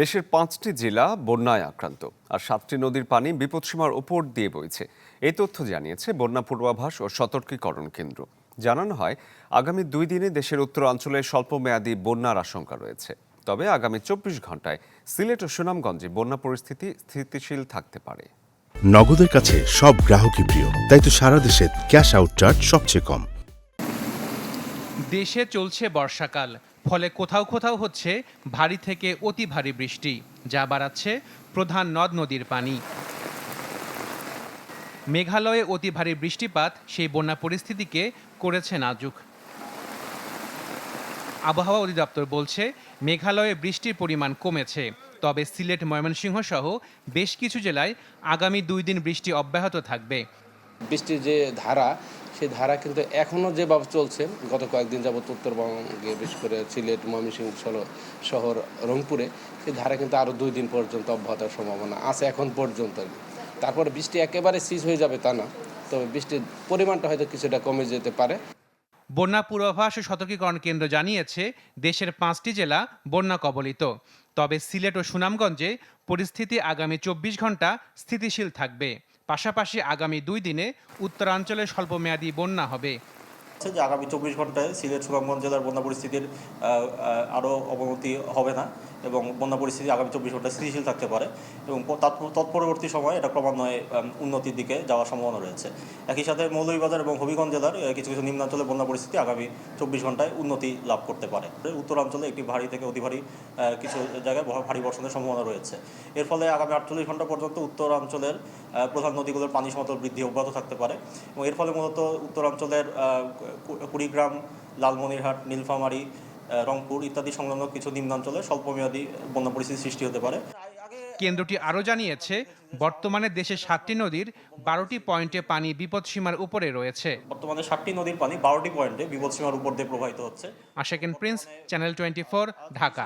দেশের পাঁচটি জেলা বন্যায় আক্রান্ত, আর সাতটি নদীর পানি বিপদসীমার ওপর দিয়ে বইছে। এই তথ্য জানিয়েছে বন্যা পূর্বাভাস ও সতর্কীকরণ কেন্দ্র। জানানো হয়, আগামী দুই দিনে দেশের উত্তরাঞ্চলে স্বল্পমেয়াদী বন্যার আশঙ্কা রয়েছে। তবে আগামী চব্বিশ ঘন্টায় সিলেট ও সুনামগঞ্জে বন্যা পরিস্থিতি স্থিতিশীল থাকতে পারে। নগদের কাছে সব গ্রাহকই প্রিয়, তাই তো সারা দেশে ক্যাশ আউট চার্জ সবচেয়ে কম। দেশে চলছে বর্ষাকাল, ফলে কোথাও কোথাও হচ্ছে ভারী থেকে অতি ভারী বৃষ্টি, যা বাড়াচ্ছে প্রধান নদ নদীর পানি। মেঘালয়ে অতি ভারী বৃষ্টিপাত, সেই বন্যা পরিস্থিতিকে করেছে নাজুক। আবহাওয়া অধিদপ্তর বলছে, মেঘালয়ে বৃষ্টির পরিমাণ কমেছে, তবে সিলেট, ময়মনসিংহ সহ বেশ কিছু জেলায় আগামী দুই দিন বৃষ্টি অব্যাহত থাকবে। বৃষ্টির যে ধারা সেই ধারা কিন্তু এখনও যেভাবে চলছে, গত কয়েকদিন যাবত উত্তরবঙ্গে বিশেষ করে সিলেট, ময়মনসিংহ সহ- শহর রংপুরে, সেই ধারা কিন্তু আরও দুই দিন পর্যন্ত অব্যাহতার সম্ভাবনা আছে এখন পর্যন্ত। তারপরে বৃষ্টি একেবারে সিজ হয়ে যাবে তা না, তবে বৃষ্টির পরিমাণটা হয়তো কিছুটা কমে যেতে পারে। বন্যা পূর্বাভাস সতর্কীকরণ কেন্দ্র জানিয়েছে, দেশের পাঁচটি জেলা বন্যা কবলিত। তবে সিলেট ও সুনামগঞ্জে পরিস্থিতি আগামী চব্বিশ ঘণ্টা স্থিতিশীল থাকবে। পাশাপাশি আগামী দুই দিনে উত্তরাঞ্চলে স্বল্পমেয়াদী বন্যা হবে। যে আগামী চব্বিশ ঘন্টায় সিলেট সুনামগঞ্জ জেলার বন্যা পরিস্থিতির আরও অবনতি হবে না। এবং বন্যা পরিস্থিতি আগামী চব্বিশ ঘন্টায় স্থিতিশীল থাকতে পারে এবং তৎপরবর্তী সময়ে এটা ক্রমান্বয়ে উন্নতির দিকে যাওয়ার সম্ভাবনা রয়েছে। একই সাথে মৌলভীবাজার এবং হবিগঞ্জ জেলার কিছু কিছু নিম্নাঞ্চলে বন্যা পরিস্থিতি আগামী চব্বিশ ঘন্টায় উন্নতি লাভ করতে পারে। উত্তরাঞ্চলে একটি ভারী থেকে অতি ভারী কিছু জায়গায় ভারী বর্ষণের সম্ভাবনা রয়েছে। এর ফলে আগামী আটচল্লিশ ঘণ্টা পর্যন্ত উত্তরাঞ্চলের প্রধান নদীগুলোর পানি সমতল বৃদ্ধি অব্যাহত থাকতে পারে এবং এর ফলে মূলত উত্তরাঞ্চলের কুড়িগ্রাম, লালমনিরহাট, নীলফামারী রংপুর ইত্যাদি সংলগ্ন কিছু নিম্নাঞ্চলে স্বল্পমেয়াদী বন্যা পরিস্থিতি সৃষ্টি হতে পারে। কেন্দ্রটি আরও জানিয়েছে বর্তমানে দেশে সাতটি নদীর বারোটি পয়েন্টে পানি বিপদসীমার উপরে রয়েছে। বর্তমানে সাতটি নদীর পানি বারোটি পয়েন্টে বিপদসীমার উপর দিয়ে প্রবাহিত হচ্ছে। Ashequen Prince channel twenty Dhaka.